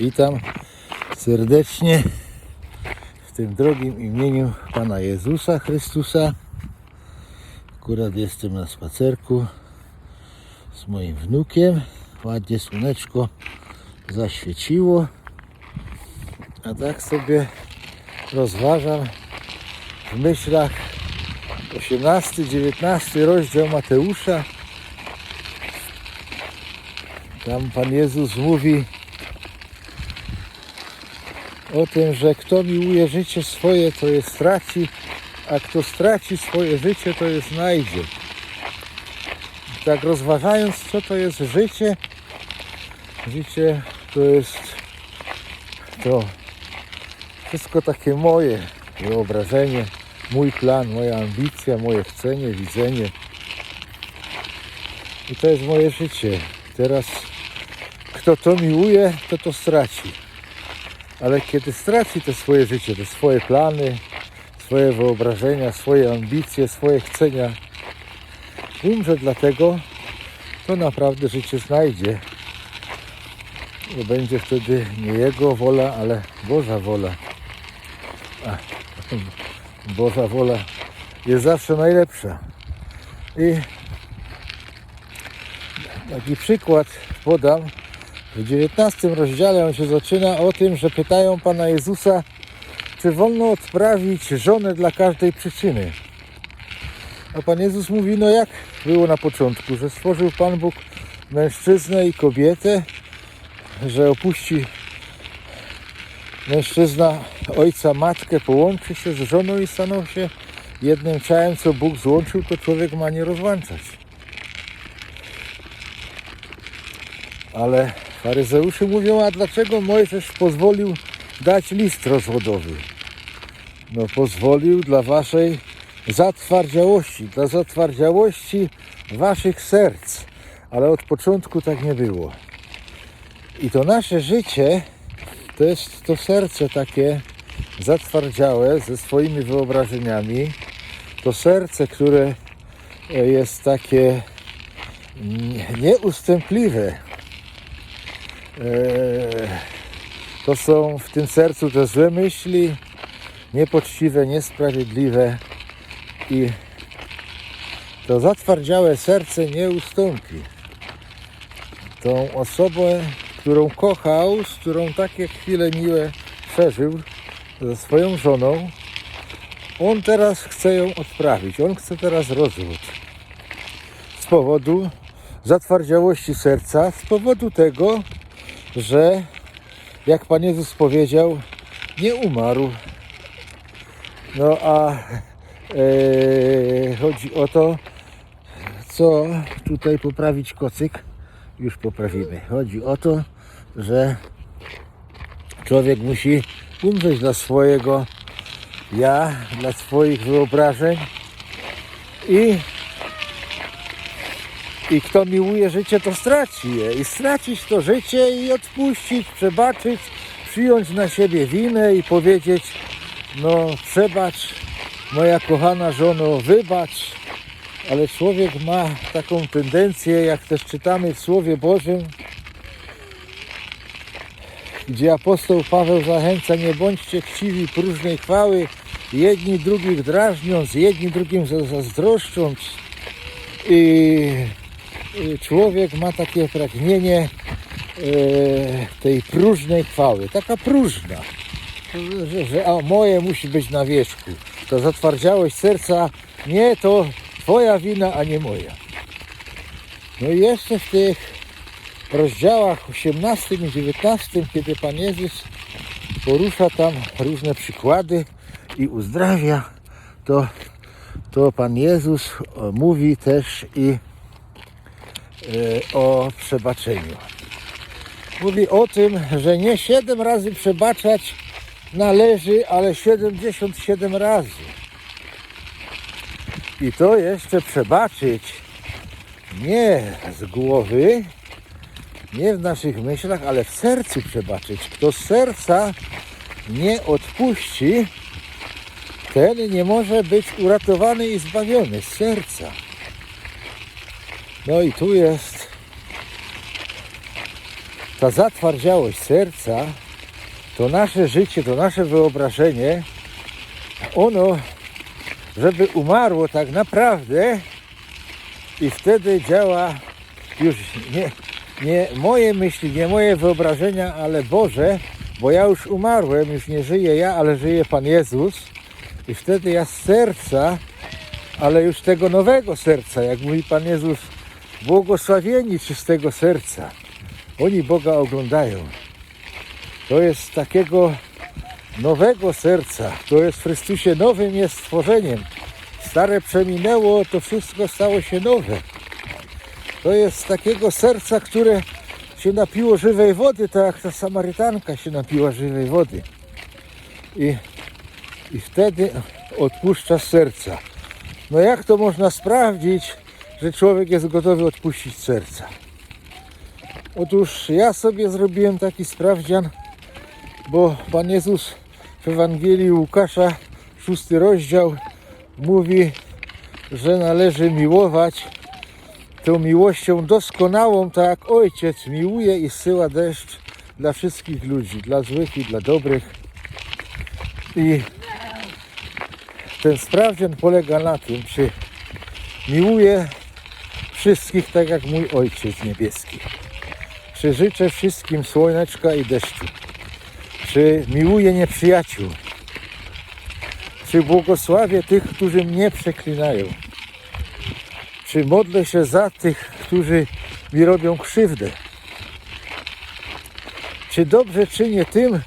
Witam serdecznie w tym drogim imieniu Pana Jezusa Chrystusa. Akurat jestem na spacerku z moim wnukiem. Ładnie słoneczko zaświeciło. A tak sobie rozważam w myślach 18-19 rozdział Mateusza. Tam Pan Jezus mówi o tym, że kto miłuje życie swoje, to je straci, a kto straci swoje życie, to je znajdzie. Tak rozważając, co to jest życie, życie to jest to wszystko takie moje wyobrażenie, mój plan, moja ambicja, moje chcenie, widzenie. I to jest moje życie. Teraz kto to miłuje, to to straci. Ale kiedy straci to swoje życie, te swoje plany, swoje wyobrażenia, swoje ambicje, swoje chcenia, umrze dlatego, to naprawdę życie znajdzie. Bo będzie wtedy nie jego wola, ale Boża wola. A, Boża wola jest zawsze najlepsza. I taki przykład podam. W 19 rozdziale on się zaczyna o tym, że pytają Pana Jezusa, czy wolno odprawić żonę dla każdej przyczyny. A Pan Jezus mówi, no jak było na początku, że stworzył Pan Bóg mężczyznę i kobietę, że opuści mężczyzna ojca, matkę, połączy się z żoną i staną się jednym ciałem, co Bóg złączył, to człowiek ma nie rozłączać. Ale faryzeusze mówią, a dlaczego Mojżesz pozwolił dać list rozwodowy? No pozwolił dla waszej zatwardziałości, dla zatwardziałości waszych serc. Ale od początku tak nie było. I to nasze życie to jest to serce takie zatwardziałe ze swoimi wyobrażeniami. To serce, które jest takie nieustępliwe. Eee, To są w tym sercu te złe myśli, niepoczciwe, niesprawiedliwe i to zatwardziałe serce nie ustąpi. Tą osobę, którą kochał, z którą takie chwile miłe przeżył ze swoją żoną, on teraz chce ją odprawić. On chce teraz rozwód. Z powodu zatwardziałości serca, z powodu tego, że jak Pan Jezus powiedział, nie umarł. No a e, chodzi o to, co tutaj poprawić kocyk, już poprawimy. Chodzi o to, że człowiek musi umrzeć dla swojego ja, dla swoich wyobrażeń i i kto miłuje życie, to straci je. I stracić to życie i odpuścić, przebaczyć, przyjąć na siebie winę i powiedzieć, no przebacz, moja kochana żono, wybacz. Ale człowiek ma taką tendencję, jak też czytamy w Słowie Bożym, gdzie apostoł Paweł zachęca, nie bądźcie chciwi próżnej chwały, jedni drugich drażniąc, jedni drugim zazdroszcząc. I człowiek ma takie pragnienie y, tej próżnej chwały, taka próżna, że, że a moje musi być na wierzchu. To zatwardziałość serca, nie to twoja wina, a nie moja. No i jeszcze w tych rozdziałach 18 i 19, kiedy Pan Jezus porusza tam różne przykłady i uzdrawia, to, to Pan Jezus o, mówi też i e, o przebaczeniu. Mówi o tym, że nie 7 razy przebaczać należy, ale 77 razy. I to jeszcze przebaczyć nie z głowy, nie w naszych myślach, ale w sercu przebaczyć. Kto z serca nie odpuści, ten nie może być uratowany i zbawiony z serca. No i tu jest ta zatwardziałość serca, to nasze życie, to nasze wyobrażenie, ono, żeby umarło tak naprawdę i wtedy działa już nie, nie moje myśli, nie moje wyobrażenia, ale Boże, bo ja już umarłem, już nie żyję ja, ale żyje Pan Jezus i wtedy ja z serca, ale już tego nowego serca, jak mówi Pan Jezus, błogosławieni czystego serca. Oni Boga oglądają. To jest takiego nowego serca. To jest w Chrystusie nowym jest stworzeniem. Stare przeminęło, to wszystko stało się nowe. To jest takiego serca, które się napiło żywej wody, tak jak ta Samarytanka się napiła żywej wody. I, i wtedy odpuszcza serca. No jak to można sprawdzić, że człowiek jest gotowy odpuścić serca? Otóż ja sobie zrobiłem taki sprawdzian, bo Pan Jezus w Ewangelii Łukasza, szósty rozdział, mówi, że należy miłować tą miłością doskonałą, tak jak Ojciec miłuje i zsyła deszcz dla wszystkich ludzi, dla złych i dla dobrych. I ten sprawdzian polega na tym, czy miłuję wszystkich tak jak mój Ojciec Niebieski. Czy życzę wszystkim słoneczka i deszczu. Czy miłuję nieprzyjaciół. Czy błogosławię tych, którzy mnie przeklinają. Czy modlę się za tych, którzy mi robią krzywdę. Czy dobrze czynię tym,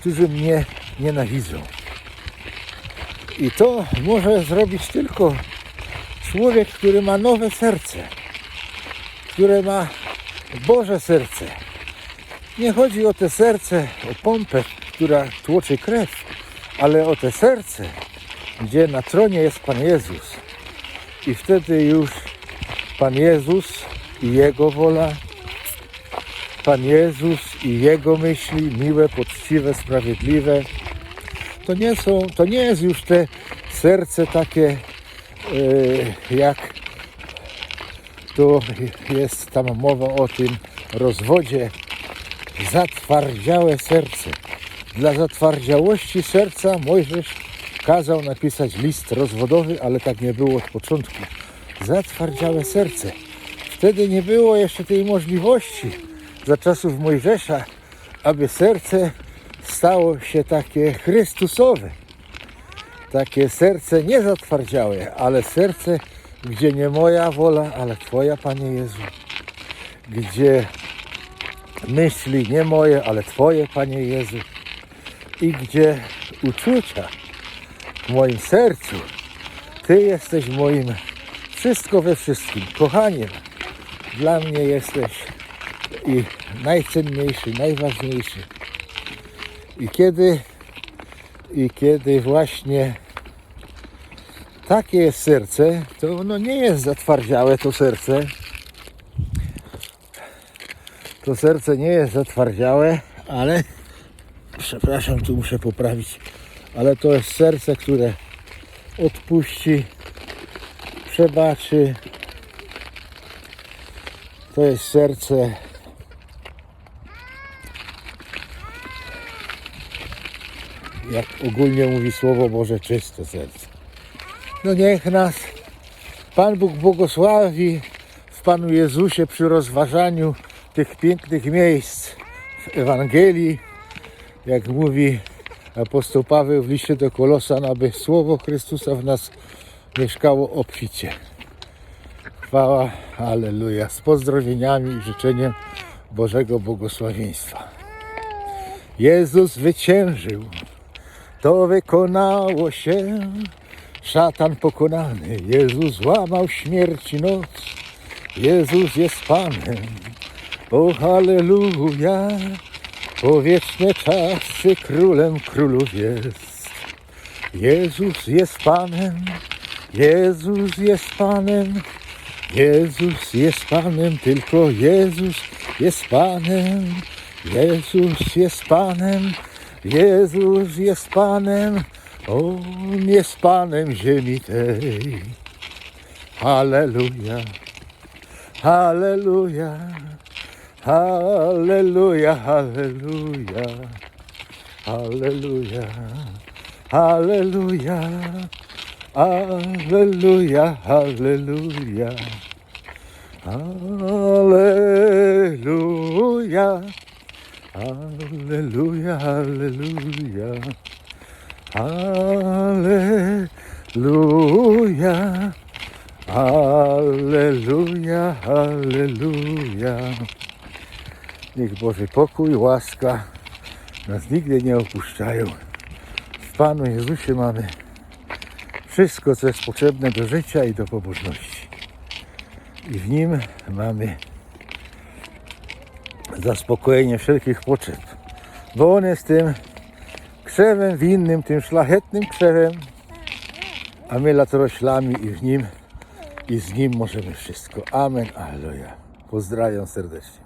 którzy mnie nienawidzą. I to może zrobić tylko człowiek, który ma nowe serce, które ma Boże serce. Nie chodzi o te serce, o pompę, która tłoczy krew, ale o te serce, gdzie na tronie jest Pan Jezus. I wtedy już Pan Jezus i Jego wola, Pan Jezus i Jego myśli, miłe, poczciwe, sprawiedliwe, to nie są, to nie jest już te serce takie jak tu jest tam mowa o tym rozwodzie zatwardziałe serce. Dla zatwardziałości serca Mojżesz kazał napisać list rozwodowy, ale tak nie było od początku. Zatwardziałe serce. Wtedy nie było jeszcze tej możliwości za czasów Mojżesza, aby serce stało się takie Chrystusowe. Takie serce nie zatwardziałe, ale serce, gdzie nie moja wola, ale Twoja, Panie Jezu. Gdzie myśli nie moje, ale Twoje, Panie Jezu. I gdzie uczucia w moim sercu, Ty jesteś moim wszystko we wszystkim, kochaniem. Dla mnie jesteś i najcenniejszy, najważniejszy. I kiedy, i kiedy właśnie takie jest serce, to ono nie jest zatwardziałe to serce. To serce nie jest zatwardziałe, ale przepraszam, tu muszę poprawić, ale to jest serce, które odpuści, przebaczy. To jest serce jak ogólnie mówi Słowo Boże, czyste serce. No niech nas Pan Bóg błogosławi w Panu Jezusie przy rozważaniu tych pięknych miejsc w Ewangelii, jak mówi apostoł Paweł w liście do Kolosan, aby Słowo Chrystusa w nas mieszkało obficie. Chwała, Aleluja, z pozdrowieniami i życzeniem Bożego błogosławieństwa. Jezus zwyciężył, to wykonało się. Szatan pokonany, Jezus złamał śmierci noc. Jezus jest Panem, o halleluja. Po wieczne czasy królem królów jest. Jezus jest Panem, Jezus jest Panem, Jezus jest Panem, tylko Jezus jest Panem, Jezus jest Panem, Jezus jest Panem, On jest Panem ziemi tej. Halleluja, halleluja, Halleluja, halleluja, halleluja, halleluja, halleluja, halleluja, halleluja, halleluja, halleluja, halleluja, halleluja, halleluja. Niech Boży pokój, łaska nas nigdy nie opuszczają. W Panu Jezusie mamy wszystko, co jest potrzebne do życia i do pobożności. I w Nim mamy zaspokojenie wszelkich potrzeb. Bo On jest tym krzewem winnym, tym szlachetnym krzewem, a my latoroślami i w Nim i z Nim możemy wszystko. Amen, Alleluja. Pozdrawiam serdecznie.